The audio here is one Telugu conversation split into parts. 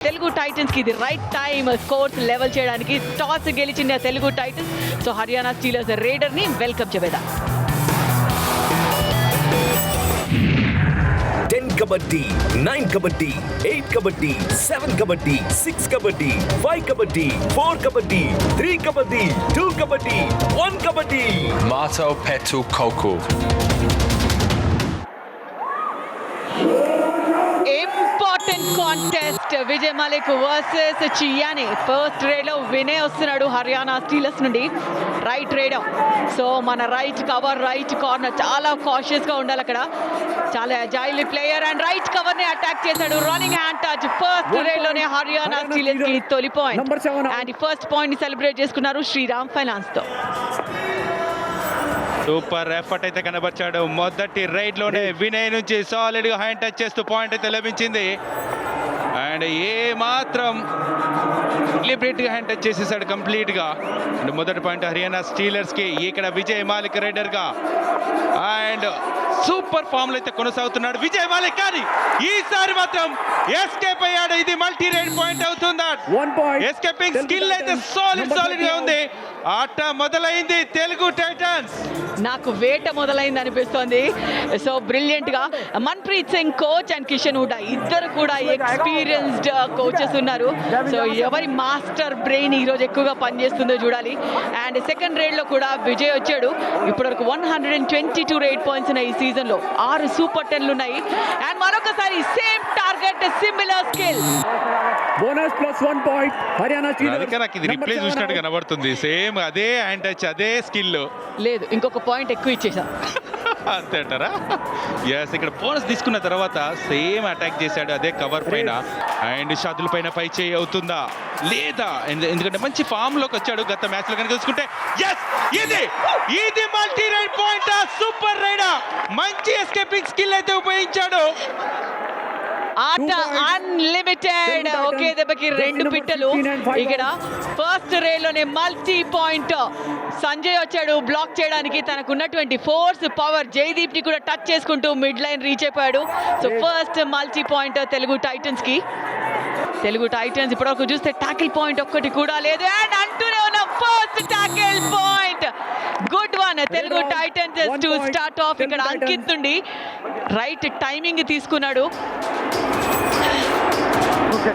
తెలుగు టైటన్స్కి ఇది రైట్ టైం స్కోర్స్ లెవెల్ చేయడానికి టాస్ గెలిచిన Telugu titans so Haryana steelers రేడర్ని welcome చెప్పేదా kabaddi nine kabaddi eight kabaddi seven kabaddi six kabaddi five kabaddi four kabaddi three kabaddi two kabaddi one kabaddi. Mato Petu Koku. Important contest Vijay Malik versus Chiyaneh first రేడ్లో వినే వస్తున్నాడు హర్యానా స్టీలర్స్ నుండి. రైట్ రేడ్ సో మన రైట్ కవర్ రైట్ కార్నర్ చాలా కాషియస్గా ఉండాలి అక్కడ. చాలా అజైల్ ప్లేయర్ అండ్ రైట్ కవర్ని అటాక్ చేశాడు. రన్నింగ్ హ్యాండ్ టచ్ ఫస్ట్ రేడ్లోనే హర్యానా స్టీలర్స్కి తొలి పాయింట్. అండ్ ఫస్ట్ పాయింట్ని సెలబ్రేట్ చేసుకున్నారు శ్రీరామ్ ఫైనాన్స్తో. సూపర్ ఎఫర్ట్ అయితే కనబరిచాడు. మొదటి రైడ్లోనే వినయ్ నుంచి సాలిడ్గా హ్యాండ్ టచ్ చేస్తూ పాయింట్ అయితే లభించింది. అండ్ ఏ మాత్రం డెలిబరేట్గా హ్యాండ్ టచ్ చేసేసాడు కంప్లీట్గా అండ్ మొదటి పాయింట్ హర్యానా స్టీలర్స్కి ఇక్కడ విజయ్ మాలిక్ రైడర్గా అండ్ సూపర్ ఫామ్లో అయితే కొనసాగుతున్నాడు విజయ్ మాలిక్ కానీ ఈసారి మాత్రం ఎస్కేప్ అయ్యాడు ఇది మల్టీ రైడ్ పాయింట్ అవుతుందా. ఎస్కేపింగ్ స్కిల్ అయితే. సాలిడ్ సాలిడ్గా 31. ఉంది ఆట మొదలైంది తెలుగు టైటన్స్. నాకు వేట మొదలైంది అనిపిస్తోంది. సో బ్రిలియంట్గా మన్ప్రీత్ సింగ్ కోచ్ అండ్ కిషన్ హుడా ఇద్దరు కూడా ఎక్స్పీరియన్స్డ్ కోచెస్ ఉన్నారు. సో ఎవరి మాస్టర్ బ్రెయిన్ ఈ రోజు ఎక్కువగా పనిచేస్తుందో చూడాలి. అండ్ సెకండ్ రేడ్లో కూడా విజయ్ వచ్చాడు. ఇప్పటివరకు one hundred and twenty two raid points ఉన్నాయి ఈ సీజన్లో. ఆరు సూపర్ టెన్లు ఉన్నాయి. అండ్ మరొకసారి same target similar skill bonus plus one point. Haryana అందుకే నాకు ఇది రిప్లై చూసినట్టు కనబడుతుంది. సేమ్ అదే హ్యాండ్ టచ్ అదే స్కిల్ లేదు ఇంకొక పాయింట్ ఎక్కువ ఇచ్చేసాం. అంతే అంటారా? ఎస్ ఇక్కడ బోనస్ తీసుకున్న తర్వాత సేమ్ అటాక్ చేశాడు అదే కవర్ పైన. అండ్ షాదుల పైన పై చేయి అవుతుందా? లేదా? ఎందు- ఎందుకంటే మంచి ఫామ్లోకి వచ్చాడు గత మ్యాచ్లో కనుక చూసుకుంటే. ఎస్ ఇది ఇది మల్టీ రైడ్ పాయింట్ సూపర్ రైడా మంచి ఎస్కేపింగ్ స్కిల్ అయితే ఉపయోగించాడు. ఆట. అన్లిమిటెడ్ ఒకే Titans. దెబ్బకి రెండు పిట్టలు. 15 and five ఇక్కడ ఫస్ట్ రేలోనే మల్టీ పాయింట్ సంజయ్ వచ్చాడు బ్లాక్ చేయడానికి. తనకు ఉన్నటువంటి ఫోర్స్ పవర్ జైదీప్ని కూడా టచ్ చేసుకుంటూ మిడ్ లైన్ రీచ్ అయిపోయాడు. So first multi point Telugu టైటన్స్కి. Telugu titans ఇప్పటివరకు చూస్తే టాకిల్ పాయింట్ ఒక్కటి కూడా లేదు. అండ్ అంటూనే ఉన్న first tackle point one to start off ఇక్కడ. అంకిత్ నుండి రైట్ టైమింగ్ తీసుకున్నాడు.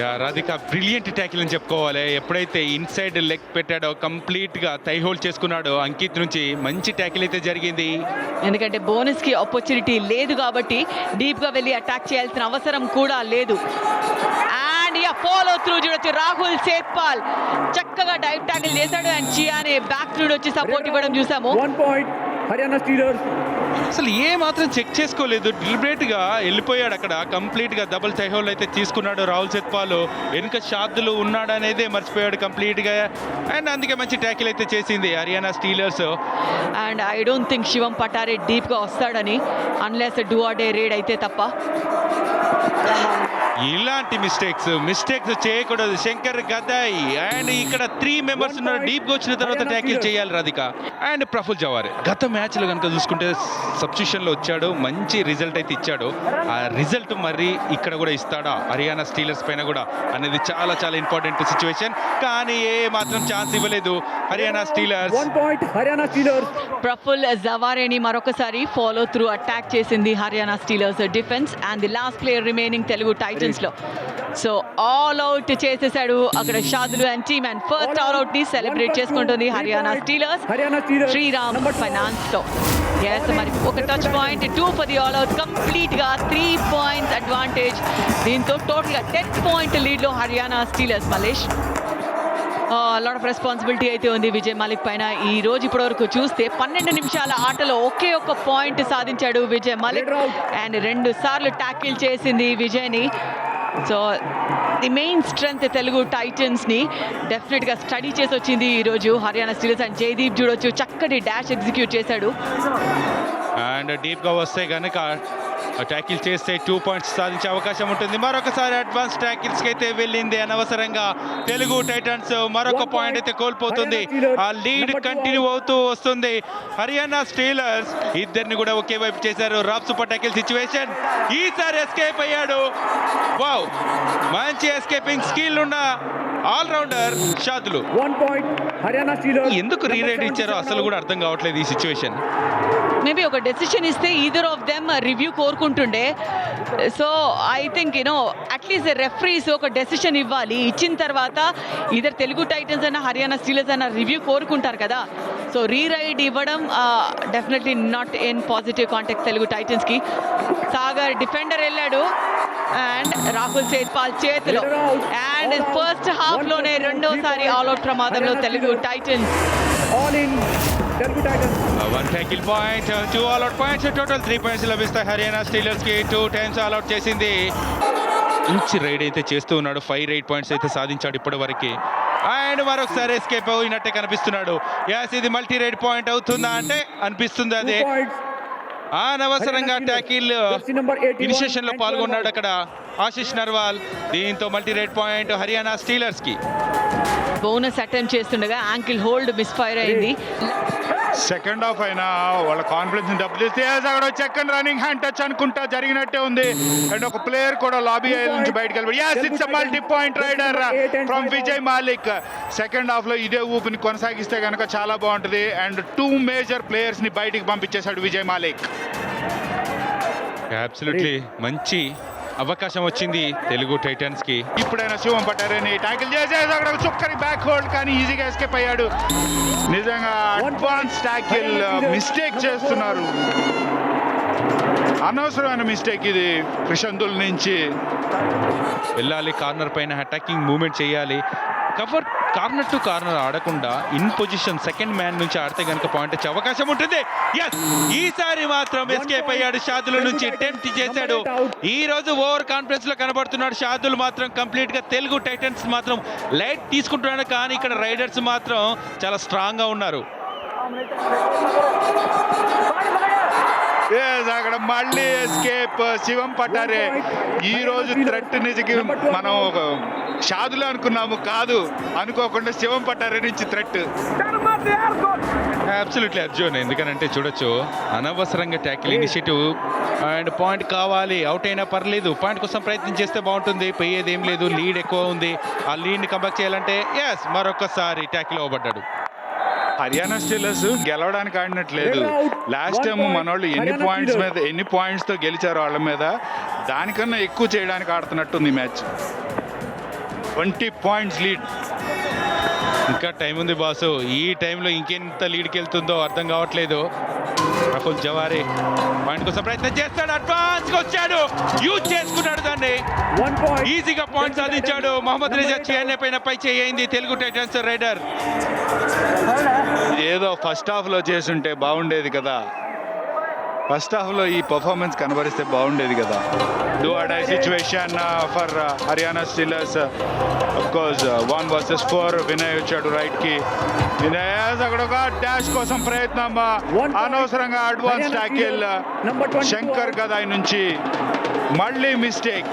యా రాధిక బ్రిలియంట్ ట్యాకిల్ అని చెప్పుకోవాలి. ఎప్పుడైతే ఇన్సైడ్ లెగ్ పెట్టాడో కంప్లీట్గా తై హోల్డ్ చేసుకున్నాడో అంకిత్ నుంచి మంచి ట్యాకిల్ అయితే జరిగింది. ఎందుకంటే బోనస్కి ఆపర్చునిటీ లేదు కాబట్టి డీప్గా వెళ్ళి అటాక్ చేయాల్సిన అవసరం కూడా లేదు. అండ్ ఇక ఫాలో త్రూ చూడొచ్చు. రాహుల్ సేత్పాల్ చక్కగా డైవ్ ట్యాకిల్ చేశాడు. అండ్ చియానే బ్యాక్ త్రూ వచ్చి సపోర్ట్ ఇవ్వడం చూసాము. హర్యానా స్టీలర్స్. అసలు ఏ మాత్రం చెక్ చేసుకోలేదు. డిలిబరేట్గా వెళ్ళిపోయాడు అక్కడ. కంప్లీట్గా డబుల్ హోల్ అయితే తీసుకున్నాడు రాహుల్ సెత్పాల్ వెనుక షాద్దులు ఉన్నాడు అనేదే మర్చిపోయాడు కంప్లీట్గా అండ్ అందుకే మంచి ట్యాకిల్ అయితే చేసింది Haryana steelers. And I don't think Shivam Patare డీప్గా వస్తాడని unless do or die raid అయితే తప్ప. ఇలాంటి మిస్టేక్స్ మిస్టేక్స్ చేయకూడదు. శంకర్ గదాయ్ అండ్ ఇక్కడ త్రీ మెంబర్స్ ఉన్నారు. డీప్గా వచ్చిన తర్వాత ట్యాకిల్ చేయాలి రాధిక. అండ్ ప్రఫుల్ జవార్ గత మ్యాచ్లో కనుక చూసుకుంటే సబ్స్టిట్యూషన్లో వచ్చాడు. మంచి రిజల్ట్ అయితే ఇచ్చాడు. ఆ రిజల్ట్ మరి ఇక్కడ కూడా ఇస్తాడా? హర్యానా స్టీలర్స్ పైన కూడా అనేది చాలా చాలా ఇంపార్టెంట్ సిచ్యువేషన్ కానీ ఏ మాత్రం ఛాన్స్ ఇవ్వలేదు. హర్యానా స్టీలర్స్ హర్యానా స్టీలర్స్ ప్రఫుల్ జవారేని మరొకసారి ఫాలో త్రూ అటాక్ చేసింది Haryana steelers defence and the last player remaining Telugu టైటన్స్లో so all out చేసేసాడు అక్కడ షాదులు and team and first all అవుట్ని celebrate చేసుకుంటుంది హర్యానా స్టీలర్స్ హర్యానా స్టీలర్స్ శ్రీరామ్ ఫైనాన్స్తో ఎస్ మరి ఒక touch point two for the all out కంప్లీట్గా త్రీ పాయింట్స్ అడ్వాంటేజ్ దీంతో టోటల్గా టెన్ పాయింట్ లీడ్లో హర్యానా స్టీలర్స్ మలేష్. లాట్ ఆఫ్ రెస్పాన్సిబిలిటీ అయితే ఉంది విజయ్ మాలిక్ పైన. ఈ రోజు ఇప్పటి వరకు చూస్తే పన్నెండు నిమిషాల ఆటలో ఒకే ఒక్క పాయింట్ సాధించాడు విజయ్ మాలిక్. అండ్ రెండు సార్లు ట్యాకిల్ చేసింది విజయ్ని. So the main strength Telugu టైటన్స్ని డెఫినెట్గా స్టడీ చేసి వచ్చింది ఈ రోజు హర్యానా స్టీలర్స్ అండ్ జయదీప్ చూడొచ్చు చక్కటి డాష్ ఎగ్జిక్యూట్ చేశాడు. అండ్ డీప్గా వస్తే గనక ట్యాకిల్ చేస్తే టూ పాయింట్స్ సాధించే అవకాశం ఉంటుంది. మరొకసారి అడ్వాన్స్ ట్యాకిల్స్కి అయితే వెళ్ళింది అనవసరంగా. తెలుగు టైటన్స్ మరొక పాయింట్ అయితే కోల్పోతుంది. ఆ లీడ్ కంటిన్యూ అవుతూ వస్తుంది. హర్యానా స్టీలర్స్ ఇద్దరిని కూడా ఒకే వైపు చేశారు. రాప్ సూపర్ ట్యాకిల్ సిచ్యువేషన్ ఈసారి ఎస్కేప్ అయ్యాడు. వావ్ మంచి ఎస్కేపింగ్ స్కిల్ ఉన్న ఆల్రౌండర్ షాదులు. ఎందుకు రీరైడ్ ఇచ్చారో అసలు కూడా అర్థం కావట్లేదు ఈ సిచ్యువేషన్ మేబీ ఒక డెసిషన్ ఇస్తే either of them review కోరుకుంటుండే. So I think you know at least referees ఒక డెసిషన్ ఇవ్వాలి. ఇచ్చిన తర్వాత ఇద్దరు తెలుగు టైటన్స్ అయినా హర్యానా స్టీలర్స్ అయినా రివ్యూ కోరుకుంటారు కదా. సో రీరైడ్ ఇవ్వడం definitely not in positive contact Telugu టైటన్స్కి Sagar defender వెళ్ళాడు. అండ్ రాహుల్ సేత్పాల్ చేతిలో. అండ్ ఫస్ట్ హాఫ్లోనే రెండోసారి ఆల్అౌట్ ప్రమాదంలో Telugu titans all in Telugu titans one tackle point two all out points total three points లభిస్తాయి. హర్యానా స్టీలర్స్కి టూ టైమ్స్ ఆల్అౌట్ చేసింది. మంచి రైడ్ అయితే చేస్తూ ఉన్నాడు. ఫైవ్ ఎయిట్ పాయింట్స్ అయితే సాధించాడు ఇప్పటి వరకు అండ్ మరొకసారి ఎస్కేప్ అయినట్టే కనిపిస్తున్నాడు. యాస్ ఇది మల్టీ రైడ్ పాయింట్ అవుతుందా అంటే అనిపిస్తుంది అదే. అనవసరంగా ట్యాకిల్ Jersey number 81 ఇనిషియేషన్లో and పాల్గొన్నాడు 12 అక్కడ ఆశిష్ నర్వాల్. దీంతో మల్టీ రైడ్ పాయింట్ హర్యానా స్టీలర్స్కి. బోనస్ అటెంప్ట్ చేస్తుండగా యాంకిల్ హోల్డ్ మిస్ఫైర్ అయింది. సెకండ్ హాఫ్ అయినా వాళ్ళ కాన్ఫిడెన్స్ దెబ్బతీస్తే yes, అక్కడ సెకండ్ రన్నింగ్ హ్యాండ్ టచ్ అనుకుంటా జరిగినట్టే ఉంది. అండ్ ఒక ప్లేయర్ కూడా లాబీ ఐల్ నుంచి బయటకు వెళ్ళి it's multi point raider from Vijay Malik second హాఫ్లో ఇదే ఊపిని కొనసాగిస్తే కనుక చాలా బాగుంటుంది. అండ్ టూ మేజర్ ప్లేయర్స్ని బయటికి పంపించేశాడు విజయ్ మాలిక్. అబ్సల్యూట్లీ మంచి అవకాశం వచ్చింది తెలుగు టైటన్స్కి. ఇప్పుడైనా శివం పట్టారని ట్యాకిల్ చేసేసి అక్కడ చుక్కని బ్యాక్ హోల్డ్ కానీ ఈజీగా ఎస్కేప్ అయ్యాడు. నిజంగా అడ్వాన్స్ ట్యాకిల్ మిస్టేక్ చేస్తున్నారు. అనవసరమైన మిస్టేక్ ఇది క్రిషందుల్ నుంచి. వెళ్ళాలి కార్నర్ పైన అటాకింగ్ మూవ్మెంట్ చేయాలి. కవర్ కార్నర్ టు కార్నర్ ఆడకుండా ఇన్ పొజిషన్ సెకండ్ మ్యాన్ నుంచి ఆడితే కనుక పాయింట్ వచ్చే అవకాశం ఉంటుంది. ఎస్ ఈసారి మాత్రం ఎస్కేప్ అయ్యాడు షాదుల నుంచి. టెంప్ట్ చేశాడు. ఈ రోజు ఓవర్ కాన్ఫిడెన్స్లో కనబడుతున్నాడు షాదుల్ మాత్రం కంప్లీట్గా తెలుగు టైటన్స్ మాత్రం లైట్ తీసుకుంటున్నాడు. కానీ ఇక్కడ రైడర్స్ మాత్రం చాలా స్ట్రాంగ్గా ఉన్నారు. అక్కడ మళ్ళీ ఎస్కేప్ శివం పట్టారే. ఈ రోజు థ్రెట్ నిజకి మనం ఒక షాదులు అనుకున్నాము కాదు. అనుకోకుండా శివం పట్టారే నుంచి థ్రెట్ అబ్సల్యూట్లీ అర్జున్. ఎందుకనంటే చూడొచ్చు అనవసరంగా ట్యాకిల్ ఇనిషియేటివ్ అండ్ పాయింట్ కావాలి. అవుట్ అయినా పర్లేదు. పాయింట్ కోసం ప్రయత్నం చేస్తే బాగుంటుంది. పోయేది ఏం లేదు. లీడ్ ఎక్కువ ఉంది. ఆ లీడ్ని కంబ్యాక్ చేయాలంటే ఎస్ మరొకసారి ట్యాకిల్ అవ్వబడ్డాడు. హర్యానా స్టీలర్స్ గెలవడానికి ఆడినట్లేదు. లాస్ట్ టైం మనోళ్ళు ఎన్ని పాయింట్స్ మీద ఎన్ని పాయింట్స్తో గెలిచారు వాళ్ళ మీద దానికన్నా ఎక్కువ చేయడానికి ఆడుతున్నట్టుంది ఈ మ్యాచ్. ట్వంటీ పాయింట్స్ లీడ్ ఇంకా టైం ఉంది బాసు. ఈ టైంలో ఇంకెంత లీడ్కి వెళ్తుందో అర్థం కావట్లేదు. రాహుల్ జవారీ పాయింట్ కోసం ప్రయత్నం చేస్తాడు. అడ్వాన్స్ వచ్చాడు. యూజ్ చేసుకున్నాడు దాన్ని. One point. ఈజీగా పాయింట్ సాధించాడు మహమ్మద్ రిజా చేయనే పైన పై చేయింది తెలుగు టైటన్స్ రైడర్. ఏదో ఫస్ట్ హాఫ్లో చేసుంటే బాగుండేది కదా ఫస్ట్ హాఫ్లో ఈ పర్ఫార్మెన్స్ కనబరిస్తే బాగుండేది కదా do or die situation for Haryana steelers course one versus four Vinay వచ్చాడు రైట్కి వినయ్ అక్కడ ఒక డాష్ కోసం ప్రయత్నం uh. అనవసరంగా advance tackle Steelers, number 22. Shankar Gadai నుంచి మళ్ళీ మిస్టేక్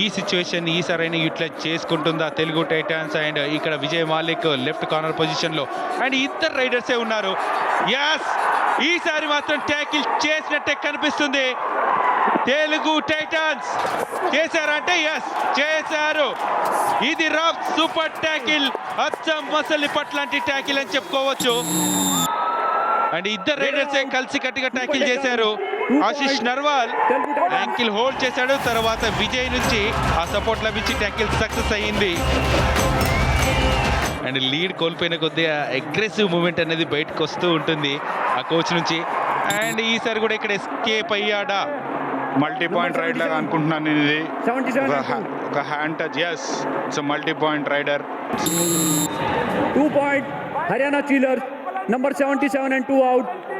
ఈ సిచ్యువేషన్ ఈ యూటిలైజ్ చేసుకుంటుందా? తెలుగు టైటాన్స్ అండ్ ఇక్కడ విజయ్ మాలిక్ లెఫ్ట్ కార్నర్ పొజిషన్లో అండ్ ఇద్దరు రైడర్సే ఉన్నారు. యాస్ ఈసారి మాత్రం ట్యాకిల్ చేసినట్టే కనిపిస్తుంది. తెలుగు టైటాన్స్ చేశారంటే ఎస్ చేశారు. ఇది రాఫ్ సూపర్ ట్యాకిల్ అచ్చం మసలి పట్లాంటి ట్యాకిల్ అని చెప్పుకోవచ్చు. అండ్ ఇద్దరు రైడర్సే కలిసి కట్టిగా ట్యాకిల్ చేశారు. ఆశిష్ నర్వాల్ యాంకిల్ హోల్డ్ చేశాడు తర్వాత విజయ్ నుంచి ఆ సపోర్ట్ లభించి ట్యాకిల్ సక్సెస్ అయ్యింది అండ్ లీడ్ కోల్పోయిన కొద్దీ అగ్రెసివ్ మూమెంట్ అనేది బయటకు వస్తూ ఉంటుంది ఆ కోచ్ నుంచి అండ్ ఈసారి కూడా ఇక్కడ ఎస్కేప్ అయ్యాడా మల్టీ పాయింట్ రైడ్ లాగా అనుకుంటున్నాను నేను ఇది 77 ఒక hand touch yes it's multi point raider Two point. Haryana Steelers. Number 77 and two out. Telugu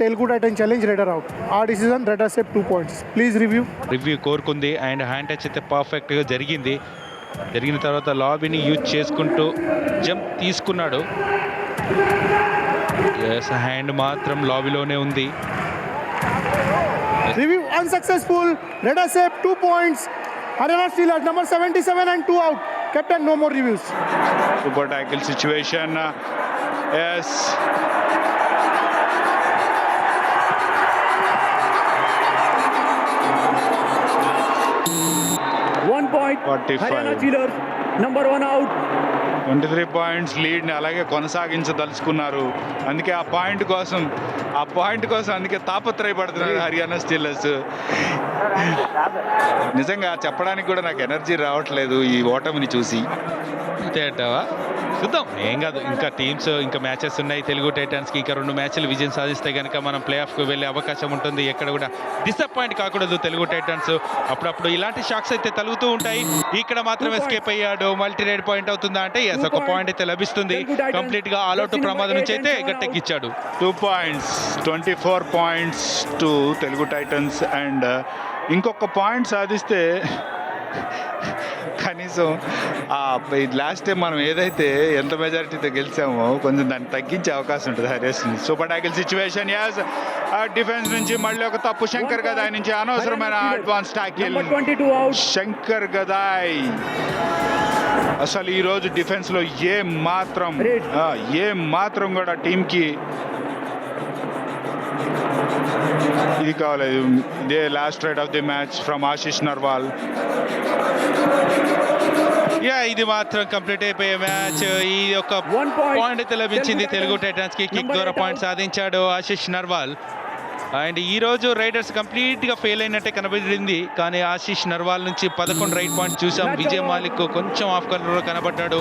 Telugu titan challenge raider out ఆ decision raider safe two points please review review కోరుకుంది అండ్ హ్యాండ్ టచ్ అయితే పర్ఫెక్ట్గా జరిగింది. జరిగిన తర్వాత లాబీని యూజ్ చేసుకుంటూ జంప్ తీసుకున్నాడు. ఎస్ హ్యాండ్ మాత్రం లాబీలోనే ఉంది. Review unsuccessful raider safe two points Haryana steelers number seventy seven and two out captain no more reviews super tackle situation yes 45. Haryana Steelers. Number one out. Twenty three points లీడ్ని అలాగే కొనసాగించదలుచుకున్నారు అందుకే ఆ పాయింట్ కోసం ఆ పాయింట్ కోసం అందుకే తాపత్రయపడుతున్నారు హర్యానా స్టీలర్స్ నిజంగా చెప్పడానికి కూడా నాకు ఎనర్జీ రావట్లేదు ఈ ఓటమిని చూసి అంతే అంటావా చూద్దాం. ఏం కాదు ఇంకా టీమ్స్ ఇంకా మ్యాచెస్ ఉన్నాయి. తెలుగు టైటాన్స్కి ఇంకా రెండు మ్యాచ్లు విజయం సాధిస్తే కనుక మనం ప్లే ఆఫ్కి వెళ్ళే అవకాశం ఉంటుంది. ఎక్కడ కూడా డిసప్పాయింట్ కాకూడదు తెలుగు టైటాన్స్ అప్పుడప్పుడు ఇలాంటి షాక్స్ అయితే తలుగుతూ ఉంటాయి. ఇక్కడ మాత్రం ఎస్కేప్ అయ్యాడు. మల్టీ రేడ్ పాయింట్ అవుతుందా అంటే ఎస్ ఒక పాయింట్ అయితే లభిస్తుంది. కంప్లీట్గా ఆల్ అవుట్ ప్రమాదం నుంచి అయితే గట్టెక్కిచ్చాడు. Two points twenty four points to Telugu titans and ఇంకొక పాయింట్ సాధిస్తే కనీసం లాస్ట్ టైం మనం ఏదైతే ఎంత మెజారిటీతో గెలిచామో కొంచెం దాన్ని తగ్గించే అవకాశం ఉంటుంది Harish super tackle situation as defence నుంచి మళ్ళీ ఒక తప్పు. శంకర్ గదాయ్ నుంచి అనవసరమైన advance tackle Number 22 out. Shankar Gadai. అసలు ఈ రోజు డిఫెన్స్లో ఏ మాత్రం ఏ మాత్రం కూడా టీమ్ ఇది కావాలి ఇదే last raid of the match from Ashish Narwal yeah ఇది మాత్రం కంప్లీట్ అయిపోయే మ్యాచ్ ఈ యొక్క. పాయింట్ అయితే లభించింది తెలుగు. టైటాన్స్కి కిక్ ద్వారా పాయింట్. సాధించాడు ఆశిష్ నర్వాల్ అండ్ ఈ రోజు రైడర్స్ కంప్లీట్గా ఫెయిల్ అయినట్టే కనబడింది కానీ ఆశిష్ నర్వాల్ నుంచి పదకొండు రైట్ పాయింట్ చూసాం విజయ్. మాలిక్ కొంచెం ఆఫ్ కలర్ కనబడ్డాడు